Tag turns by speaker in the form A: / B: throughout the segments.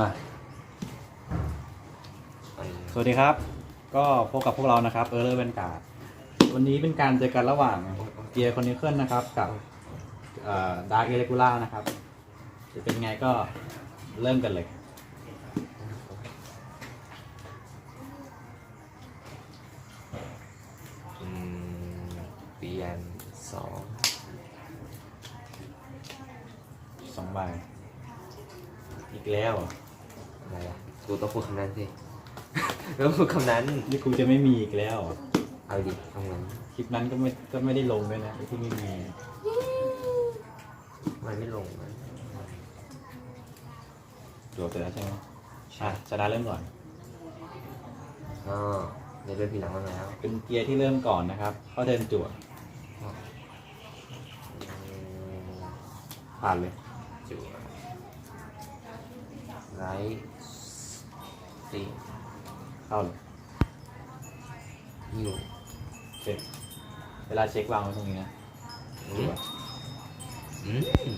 A: มาสวัสดีครับ ก็พบกับพวกเรานะครับเออร์เลอร์เวนการ์ดวันนี้เป็นการเจอกันระหว่างเกียร์คอนนิเคิลนะครับกับดาร์กเอเลกูล่านะครับ จะเป็นไงก็เริ่มกันเลย
B: อืมเปลี่ยนสอง
A: สองใบอีกแล้วเหร อ
B: อะไรอะกูต้องพูดคำนั้นสิต้องพูดคำนั้น
A: นี่กูจะไม่มีอีกแล้วเหรอ
B: เอาดิคำนั้น
A: คลิปนั้นก็ไม่ก็ไม่ได้ลงด้วยนะที่ไม่มี
B: มันไม่ลงมัน
A: จวบเสร็จแล้วใช่ไหมอะชนะเริ่มก่อน
B: ก็ในเรื่องทีหลังมาแล้ว
A: เป็นเกียร์ที่เริ่มก่อนนะครับเข้าเดินจั่ว
B: อืม
A: ผ่านเลย
B: จั่วไร สี่
A: เข้าเลย
B: ฮิว
A: เช็คเวลาเช็ควางไว้ตรงนี้นะ
B: อื
A: จั่
B: ม
A: ว
B: อืม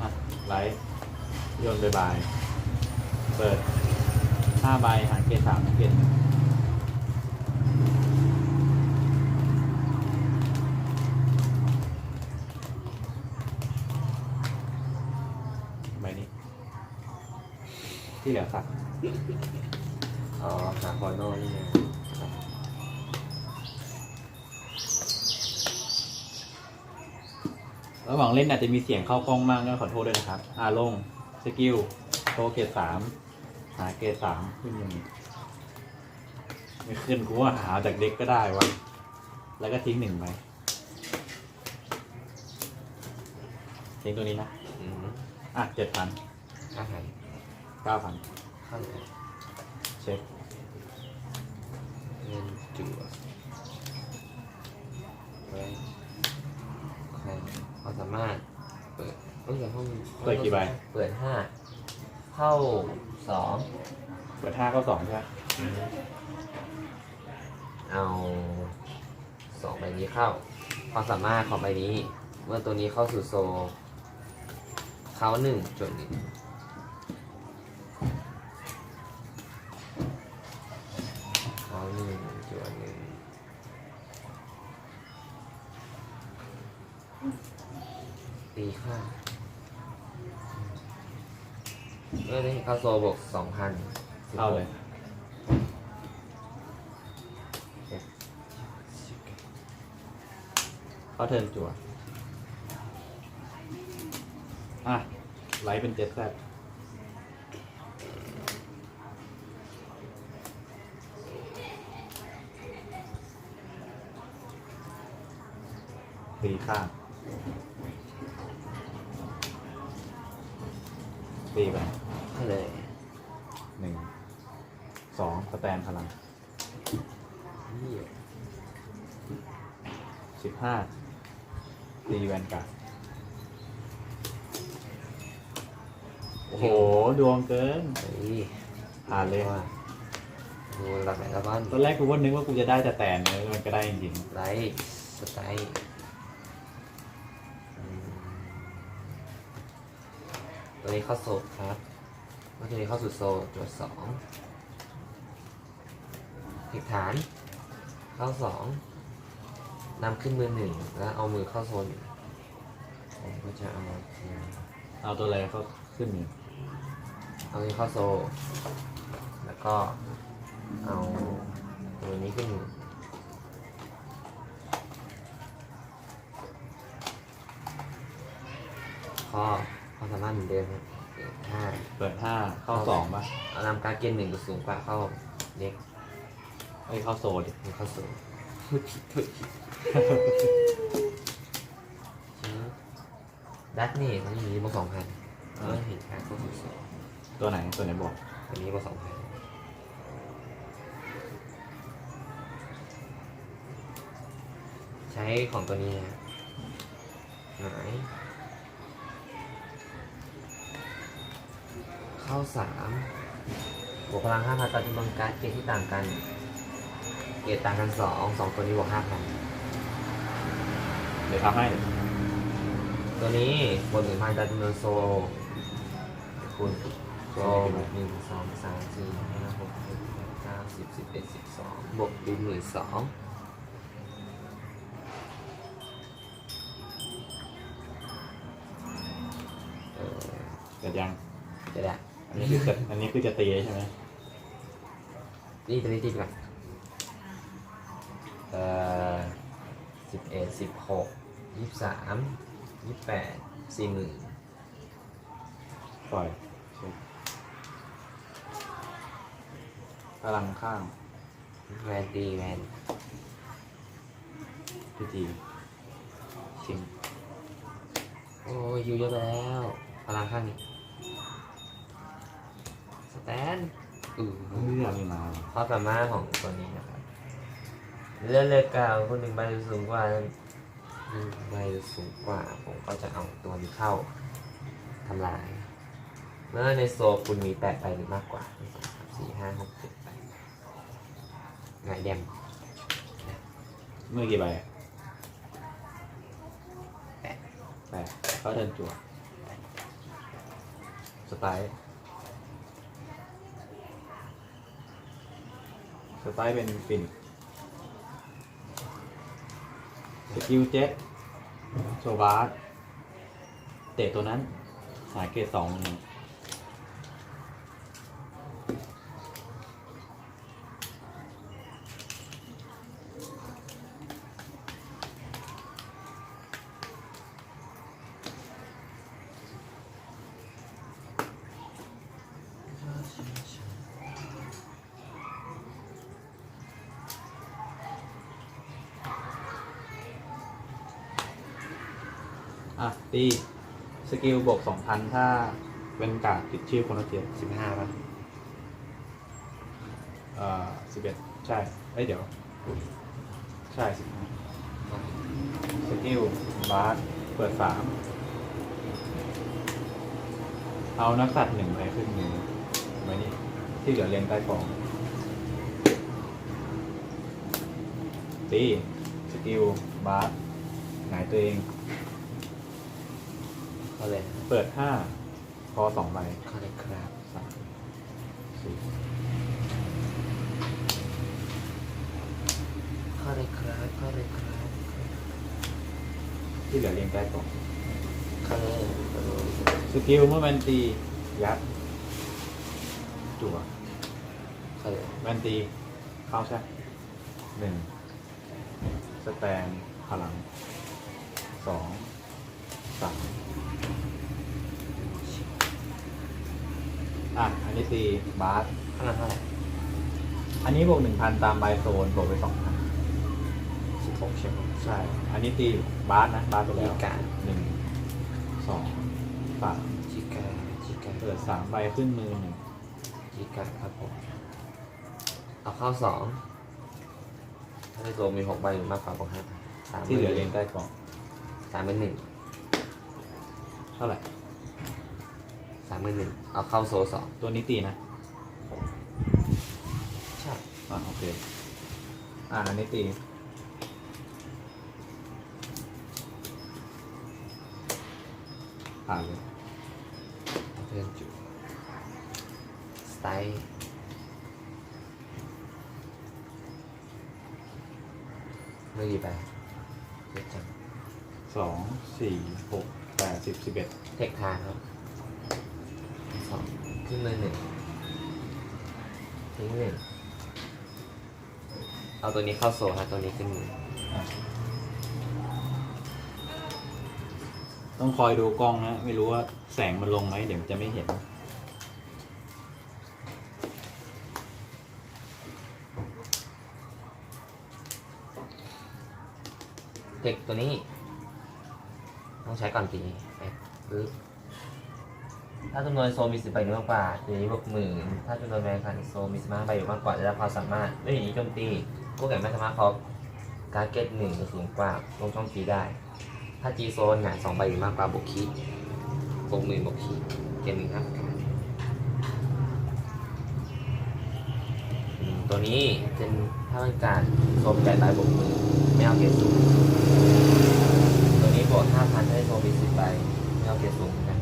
A: อะไลท์โยนบายบาย เปิดห้าใบหางเกตสามหางเกตหนึ่งใบนี้ ที่เหลือสัก
B: อ๋อหาคอนโน่นี่ไงครับ
A: ระหว่างเล่นอาจจะมีเสียงเข้ากล้องมากก็ขอโทษด้วยนะครับ อ่าลง สกิลโทรเกตสาม หาเกตสามขึ้นอย่างนี้ไม่ขึ้นกูว่าหาจากเด็กก็ได้วะ แล้วก็ทิ้งหนึ่งไปทิ้งตัวนี้นะ
B: อืม
A: อะเจ็ดพัน
B: อาหาร
A: เก้าพัน
B: เข้าเลย
A: เช็ค
B: เงินจั่วไว้ใครเขาสามารถ เปิดเอ้ยห้อง
A: เปิดกี่ใบ
B: เปิดห้าเข้าสอง
A: เปิดห้าก็สองใช่ไหม
B: เอาสองใบนี้เข้า ความสามารถของใบนี้ เมื่อตัวนี้เข้าสู่โซลเขาหนึ่งจดหนึ่ง ตีค่าเมื่อได้เข้าโซลบวกสองพัน
A: เข้าเลยเข้าเทิร์นจั่วอะ ไลท์เป็นเจ็ดแซดตีข้าง ตีไป
B: เข้าเลย
A: หนึ่งสองสแตนพลัง
B: นี่
A: สิบห้าตีแวนการ์ดโอ้โห ดวงเกิน
B: เฮ้ย
A: ผ่านเลย
B: ว่าดูหลักไหนแล้วบ้าน
A: ตอนแรกกูก็นึกว่ากูจะได้แต่แตนเลยมันก็ได้จริง
B: ไลท์สไตล์ ตัวนี้เข้าโซลครับเมื่อตัวนี้เข้าสู่โซลจวดสองผิดฐาน เข้าสองนำขึ้นมือหนึ่งแล้วเอามือเข้าโซนผมก็จะเอา
A: ๆเอาตัวอะไรเขาขึ้นอยู่
B: เอาตัวนี้เข้าโซลแล้วก็เอาตัวนี้ขึ้นมือข้อ ความสามารถเหมือนเดิมครับเอ็ดห้า
A: เปิดห้าเข้าสองป่ะ
B: เอานำการเกณฑ์หนึ่งสูงกว่าเข้าเด็ก
A: เอ้ยเข้าโซดิ
B: หรือเข้าสูงพูดผิดพูดผิดดัตนี่มันมีบวกสองพันเออเห็นการเข้าสู่สอง
A: ตัวไหนตัวไหนบอก
B: อันนี้บวกสองพันใช้ของตัวนี้นะหาย เข้าสามบวกพลังห้าพันต่อจำนวนการ์ดเกรดที่ต่างกัน เกรดต่างกันสองสองตัวนี้บวกห้าพัน
A: เดี๋ยวทำให้
B: ตัวนี้บวกหนึ่งพันต่อจำนวนโซลคุณ
A: โซ
B: โซ
A: น
B: บวกหนึ่งสองสามสี่ห้าหกเจ็ดแปดเก้าสิบสิบเอ็ดสิบสองบวกดูหมื่นสองเออ
A: เกิดยัง
B: จะได้
A: อันนี้คือจะอันนี้คือจะตีใช่ไหม
B: นี่ตัวนี้ตีก่อนเอ่อสิบเอ็ดสิบหกยี่สิบสามยี่สิบแปดสี่หมื่น
A: ปล่อยเช็คพลังข้าง
B: แวนตีแวน
A: พิธีทิ้ง
B: โอ้ยอยู่เยอะไปแล้วพลังข้างนี้ส แตนอือ
A: เลือกมา
B: ความสามารถของตัวนี้นะครับเลื่อนเลยกล่าวคนหนึ่งใบสูงกว่าหนึ่งใบสูงกว่า ผมก็จะเอาตัวนี้เข้าทำลาย เมื่อในโซลคุณมีแปดใบหรือมากกว่าหนึ่งสองสามสี่ห้าหกเจ็ดแปดงานเดม
A: เมื่อกี่ใบ
B: แปด
A: แปดเขาเดินจั่วสไตล์ สไตล์เป็นฟินสกิลเจ็ตโซบาร์เตะตัวนั้น สายเกตสองนี้ง อะตีสกิลบวกสองพันถ้าเป็นการ์ดติดชื่อคนละเทีย
B: สิบห้าป่ะ
A: เอ่อสิบเอ็ดใช่เอ้ยเดี๋ยว ใช่สิบห้าสกิลบาสเปิดสามเอานักสัตว์หนึ่งไปขึ้นมือไว้นี่ที่เหลือเรียงใต้กองตีสกิลบาสหงายตัวเอง
B: เขาเลย
A: เปิดห้าพอสองใบ
B: เขาเลยครับ
A: สามสี่
B: เขาเลยครับเขาเลยครับ
A: ที่เหลือเรียงใต้กล่อง
B: เขาเลย
A: สกิลเมื่อแมนตียัดจั่ว
B: เขาเลย
A: แมนตีเข้าใช่หนึ่งสแตนพลังสอง สามอะ อันนี้ตีบาส
B: พลังเท่าไหร่
A: อันนี้บวกหนึ่งพันตามใบโซนบวกไปสองพัน
B: สิบหกใช่ไหม
A: ใช่ อันนี้ตีบาสนะบาสไปแล้ว
B: มีการ
A: หนึ่งสองสาม
B: ชิกาชิกา
A: เปิดสามใบขึ้นมือหนึ่ง
B: ชิกาครับผมเอาเข้าสองถ้าในตัวมีหกใบหรือมากกว่าบอกห้าสาม
A: ที่เหลือเรียงใต้กล่อง
B: สามเป็นหนึ่ง
A: เท่าไหร่
B: สามเป็นหนึ่งเอาเข้าโซสอง
A: ตัวนี้ตีนะ
B: ใช่
A: อ่าโอเคอ่าอันนี้ตีผ่านเลย
B: เอาเพื่อนจุสไตล์เมื่อกี่ใบเยอะจัง
A: สองสี่หกแปด สิบสิบเอ็ด
B: เทคทางครับสองขึ้นมือหนึ่งทิ้งหนึ่งเอาตัวนี้เข้าโซครับตัวนี้ขึ้นมือ
A: ต้องคอยดูกล้องนะ ไม่รู้ว่าแสงมันลงไหมเดี๋ยวมันจะไม่เห็น
B: เทคตัวนี้ ต้องใช้ก่อนตีไปปึ๊บถ้าจำนวนโซมีสิบใบหรือมากกว่าตัวนี้บวกหมื่นถ้าจำนวนแบงค์คันโซมีสิบห้าใบหรือมากกว่าจะได้ความสามารถด้วยอย่างนี้โจมตีคู่แข่งไม่สามารถพอการเก็ตหนึ่งหรือสูงกว่าลงช่องตีได้ ถ้าจีโซนหงายสองใบหรือมากกว่าบวกคีบวกหมื่นบวกคีเกณฑ์หนึ่งห้าประการอืมตัวนี้เป็นถ้าเป็นการโซนแปดใบบวกหมื่นไม่เอาเกณฑ์สูง บวกห้าพันให้โซบิสิบใบไม่เอาเกียรติสูงนะ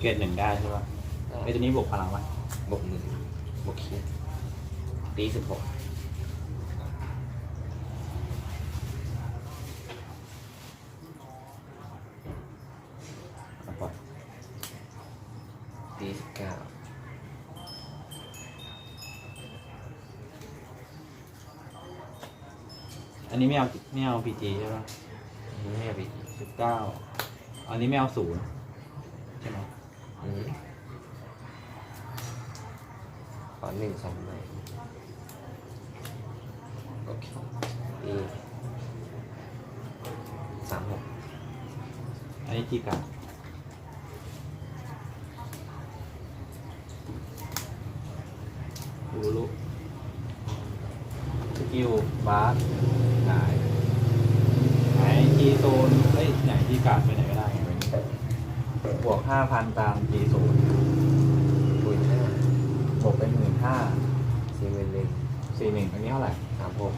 A: เกรดหนึ่งได้ใช่ป่ะไอ้ตัวนี้บวกพลังวะ
B: บวกหนึ่งบวกคีตีสิบหก
A: ไม่เอาไม่เอาพีจีใช่ปะ
B: อันนี้ไม่เอาไป
A: สิบเก้าอันนี้ไม่เอาศูนย์ใช่ไหม
B: อืมขอหนึ่งสองใบโอเคตีสามหก
A: อันนี้จีกันอูรุสกิลบาสหายหายจีโซนเฮ้ยไหนจีการดไปไหนก็ได้ไงวันนี้บวกห้าพันตามจีโซน
B: หมื่นห้า
A: บวกไปหมื่นห้า
B: สี่หมื่นหนึ่ง
A: สี่หนึ่งอันนี้เท่าไหร่
B: สามหก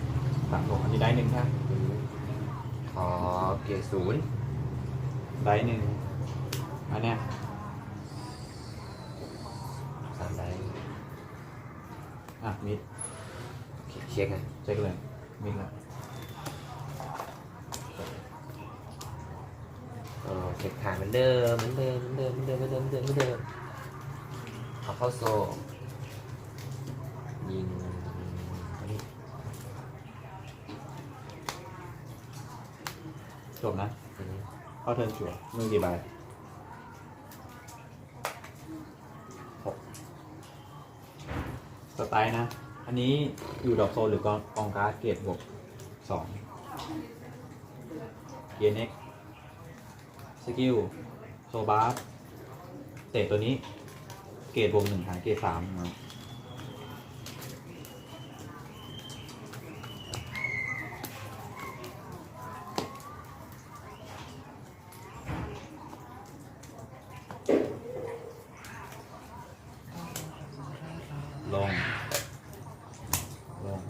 A: สามหกอันนี้ได้หนึ่งค่ะ
B: อืมขอเกียร์ศูนย์
A: ได้หนึ่งอันเนี้ย
B: สามได้
A: อะมิด
B: โอเคเช็คนะ
A: เช็คเลยมิดละ
B: เออเช็คทางเหมือนเดิมเหมือนเดิมเหมือนเดิมเหมือนเดิมเหมือนเดิมเหมือนเดิมเหมือนเดิมเอาเข้าโซ่ยิงนี่
A: จบนะ
B: อันนี้
A: เข้าเทิร์นจั่วมือกี่ใบ
B: หก
A: สไตล์นะ อันนี้อยู่ดอกโซนหรือกองกองการ์ดเกรดบวกสองเกียร์เน็ก สกิลโซบาร์เตะตัวนี้ เกรดบวกหนึ่งหาเกรดสามมาลง ลง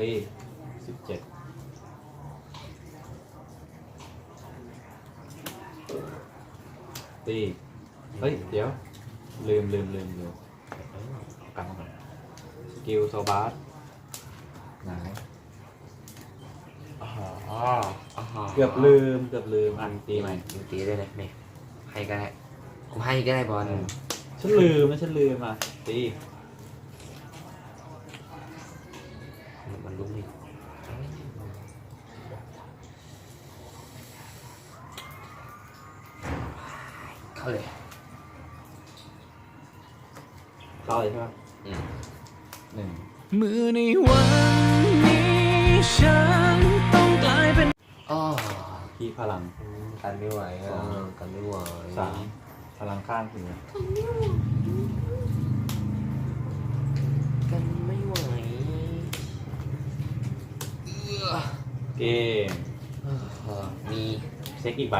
A: ตีสิบเจ็ดตีเฮ้ย เดี๋ยว ลืมลืมลืมลืมเอากลับมาก่อนสกิลโซบาร์หงาย
B: อ๋ออ๋อ
A: เกือบลืมเกือบลืมอะตีใหม่
B: มึงตีด้วยนะแม่ให้ก็ได้ผมให้ก็ได้บอล
A: ฉันลืมนะฉันลืมอะตี เข้าเลยใช่ไหม
B: อืม
A: หนึ่ง
C: มือในวันนี้ฉันต้องกลายเป็น
B: อ๋อ
A: ที่พลัง
B: อืมกันไม่ไหวอะ
A: สอง
B: กันไม่ไหว
A: สามพลังข้างคือ
B: กันไม่ไหวเอื้อ
A: เกม
B: เออมี
A: เช็คอีกใบ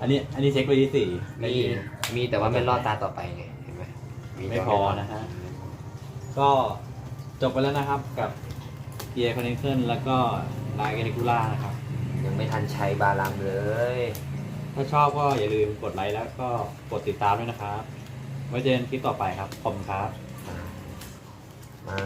A: อันนี้อันนี้เช็คไปที่สี่ได้
B: มี
A: ยิน
B: มีแต่ว่าไม่รอดตาต่อไปไงเห็น ไหม
A: ไม่พอนะฮะ ก็จบไปแล้วนะครับกับเกียร์คอนเนคเคิลแล้วก็ลายเกนิคูล่านะครับ
B: ยังไม่ทันใช้บาลัมเลย
A: ถ้าชอบก็อย่าลืมกดไลค์แล้วก็กดติดตามด้วยนะครับ ไว้เจอกันคลิปต่อไปครับ ขอบคุณครับ
B: ไม่